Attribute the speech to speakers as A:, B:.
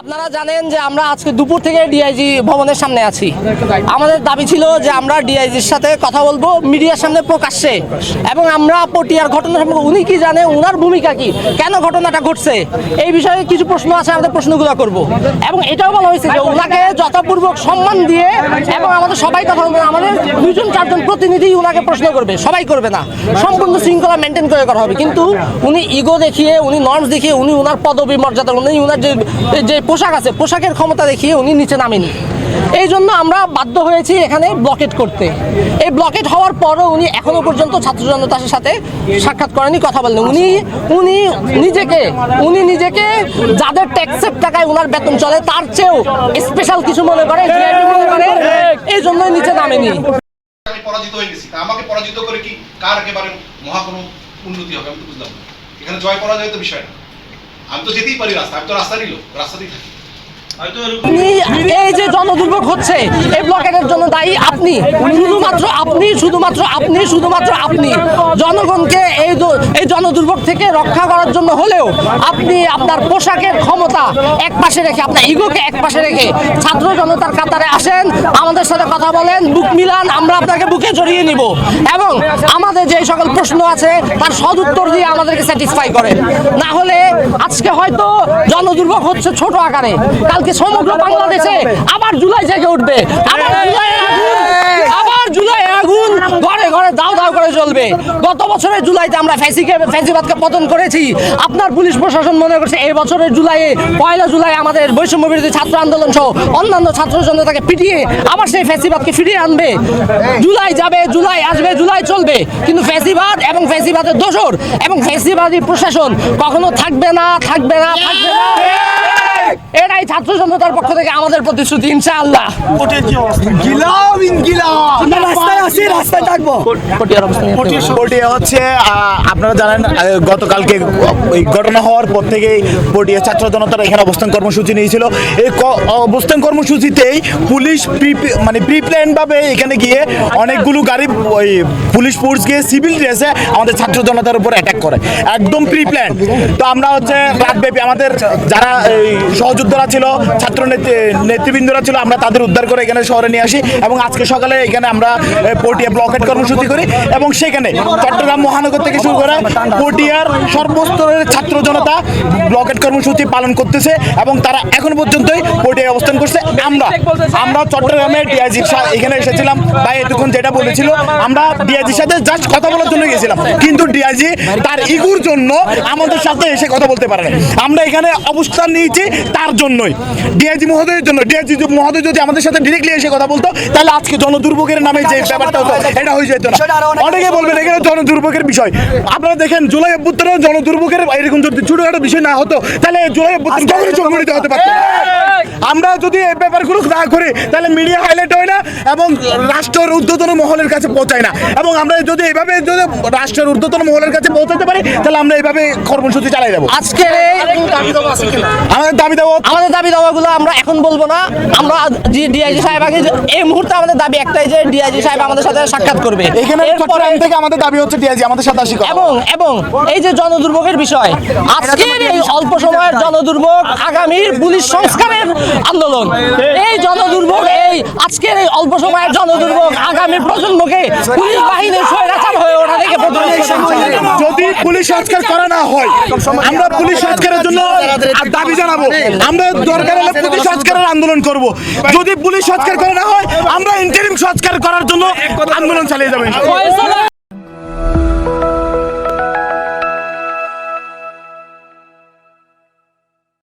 A: আপনারা জানেন যে আমরা আজকে দুপুর থেকে ডিআইজি ভবনের সামনে আছি। আমাদের দাবি ছিল যে আমরা ডিআইজির সাথে কথা বলব, মিডিয়ার সামনে প্রকাশ্যে। এবং আমরা পটিয়ার ঘটনা সম্পর্কে উনি কি জানে ওনার ভূমিকা কি, কেন ঘটনাটা ঘটছে, এই বিষয়ে কিছু প্রশ্ন আছে, আমাদের প্রশ্নগুলো করব। এবং এটাও বলা হয়েছে যে ওনাকে যথাপূর্বক সম্মান দিয়ে এবং আমাদের সবাই কথা বলবে আমাদের দুজন চারজন প্রতিনিধি ওনাকে প্রশ্ন করবে, সবাই করবে না। সম্পূর্ণ শৃঙ্খলা মেনটেন করে করা হবে। কিন্তু উনি ইগো দেখিয়ে, উনি নর্মস দেখিয়ে, উনি ওনার পদবী মর্যাদা, উনি ওনার যে যে পোশাক আছে পোশাকের ক্ষমতা দেখিয়ে উনি নিচে নামেনি। এই জন্য আমরা বাধ্য হয়েছি এখানে ব্লকেট করতে। এই ব্লকেট হওয়ার পরও উনি এখনও পর্যন্ত ছাত্র জনতার সাথে সাক্ষাৎ করেনি কথা বলেন উনি উনি নিজেকে উনি নিজেকে যাদের ট্যাক্সের টাকায় ওনার বেতন চলে তার চেয়েও স্পেশাল কিছু মনে করে মনে করে। এই জন্যই নিচে নামেনি।
B: আমি পরাজিত হয়ে গেছি। তা আমাকে পরাজিত করে কি কার একেবারে মহা কোনো উন্নতি হবে আমি তো বুঝলাম এখানে জয় পরাজয় তো বিষয় না। আমি তো যেতেই পারি রাস্তা আমি তো রাস্তারই লোক রাস্তাতেই থাকি।
A: এই যে জনদুর্ভোগ হচ্ছে, এই ব্লকেটের জন্য দায়ী আপনি। শুধুমাত্র আপনি শুধুমাত্র আপনি শুধুমাত্র আপনি। জনগণকে এই এই জনদুর্ভোগ থেকে রক্ষা করার জন্য হলেও আপনি আপনার পোশাকের ক্ষমতা এক পাশে রেখে, আপনার ইগোকে এক পাশে রেখে ছাত্র জনতার কাতারে আসেন, আমাদের সাথে কথা বলেন, বুক মিলান, আমরা আপনাকে বুকে জড়িয়ে নিব। এবং আমাদের যে সকল প্রশ্ন আছে, তার সদুত্তর দিয়ে আমাদেরকে স্যাটিসফাই করেন। না হলে আজকে হয়তো জনদুর্ভোগ হচ্ছে ছোট আকারে, কালকে সমগ্র বাংলাদেশে আবার জুলাই জেগে উঠবে? আবার জুলাই আগুন! আবার জুলাই আগুন! ঘরে ঘরে দাও দাও করে চলবে গত বছরের জুলাইতে আমরা ফ্যাসিকে ফ্যাসিবাদকে পতন করেছি। আপনার পুলিশ প্রশাসন মনে করছে এই বছরের জুলাইয়ে পয়লা জুলাই আমাদের বৈষম্য বিরোধী ছাত্র আন্দোলন সহ অন্যান্য ছাত্র জনতাকে পিটিয়ে আবার সেই ফ্যাসিবাদকে ফিরিয়ে আনবে। জুলাই যাবে জুলাই আসবে জুলাই চলবে। কিন্তু ফ্যাসিবাদ এবং ফ্যাসিবাদের দোসর এবং ফ্যাসিবাদী প্রশাসন কখনো থাকবে না থাকবে না থাকবে না। ছাত্র জনতার পক্ষ থেকে আমাদের প্রতিশ্রুতি ইনশাআল্লাহ।
C: ইনকিলাব
D: রাস্তায় আছি রাস্তায় থাকব।
C: পটিয়া হচ্ছে আপনারা জানেন গতকালকে এই ঘটনা হওয়ার পর থেকেই পটিয়া ছাত্র জনতারা এখানে অবস্থান কর্মসূচি নিয়েছিল। এই অবস্থান কর্মসূচিতেই পুলিশ প্রি- মানে প্রি প্ল্যান ভাবে এখানে গিয়ে অনেকগুলো গাড়ি ওই পুলিশ ফোর্স গিয়ে সিভিল ড্রেসে আমাদের ছাত্র জনতার উপর অ্যাটাক করে। একদম প্রি প্ল্যান তো আমরা হচ্ছে রাতব্যাপী আমাদের যারা এই সহযোদ্ধারা ছিল, ছাত্র নেতৃবৃন্দরা ছিল, আমরা তাদের উদ্ধার করে এখানে শহরে নিয়ে আসি এবং আজকে সকালে এখানে আমরা পটিয়া ব্লকেট কর্মসূচি করি এবং সেখানে চট্টগ্রাম মহানগর থেকে শুরু করে পটিয়ার সর্বস্তরের ছাত্র জনতা ব্লকেট কর্মসূচি পালন করতেছে এবং তারা এখন পর্যন্তই পটিয়ায় অবস্থান করছে। আমরা আমরা চট্টগ্রামে ডিআইজির এখানে এসেছিলাম। ভাই এতক্ষণ যেটা বলেছিল আমরা ডিআইজির সাথে জাস্ট কথা বলার জন্য গেছিলাম। কিন্তু ডিআইজি তার ইগুর জন্য আমাদের সাথে এসে কথা বলতে পারে না আমরা এখানে অবস্থান নিয়েছি তার জন্যই। ডিআইজি মহোদয়ের জন্য ডিআইজি মহোদয় যদি আমাদের সাথে ডিরেক্টলি এসে কথা বলতো তাহলে আজকে জনদুর্ভোগের নামে যে ব্যাপারটা হতো এটা হয়ে যেত না। অনেকে বলবেন এখানে জনদুর্ভোগের বিষয়। আপনারা দেখেন জুলাই অভ্যুত্থানে জনদুর্ভোগের এরকম যদি ছোটখাটো বিষয় না হতো তাহলে জুলাই অভ্যুত্থান কখনোই সংগঠিত হতে পারতো। আমরা যদি এই ব্যাপারগুলো না করি তাহলে মিডিয়া হাইলাইট হয় না এবং রাষ্ট্রের ঊর্ধ্বতন মহলের কাছে পৌঁছায় না। এবং আমরা যদি এভাবে যদি রাষ্ট্রের ঊর্ধ্বতন মহলের কাছে পৌঁছাতে পারি তাহলে আমরা এইভাবে কর্মসূচি চালাই যাব।
A: আজকে
C: আমাদের দাবি দেবো
A: আমাদের দাবি দাওয়াগুলো আমরা এখন বলব না। আমরা যে ডিআইজি সাহেব আগে এই মুহূর্তে আমাদের দাবি একটাই যে ডিআইজি সাহেব আমাদের সাথে সাক্ষাৎ করবে।
C: এখানে
A: এরপরে
C: চট্টগ্রাম থেকে আমাদের দাবি হচ্ছে ডিআইজি আমাদের সাথে আসি
A: এবং এবং এই যে জনদুর্ভোগের বিষয় আজকের এই অল্প সময়ের জনদুর্ভোগ আগামীর পুলিশ সংস্কারের আন্দোলন এই জনদুর্ভোগ এই আজকের এই অল্প সময়ের জনদুর্ভোগ আগামী প্রজন্মকে পুলিশ বাহিনীর স্বৈরাচার হয়ে ওঠা থেকে।
C: যদি পুলিশ সংস্কার করা না হয় আমরা পুলিশ সংস্কারের জন্য দাবি জানাব আমরা দরকার হলে পুলিশ সংস্কারের আন্দোলন করব যদি পুলিশ সংস্কার করা না হয় আমরা ইন্টারিম সংস্কার করার জন্য আন্দোলন চালিয়ে যাব।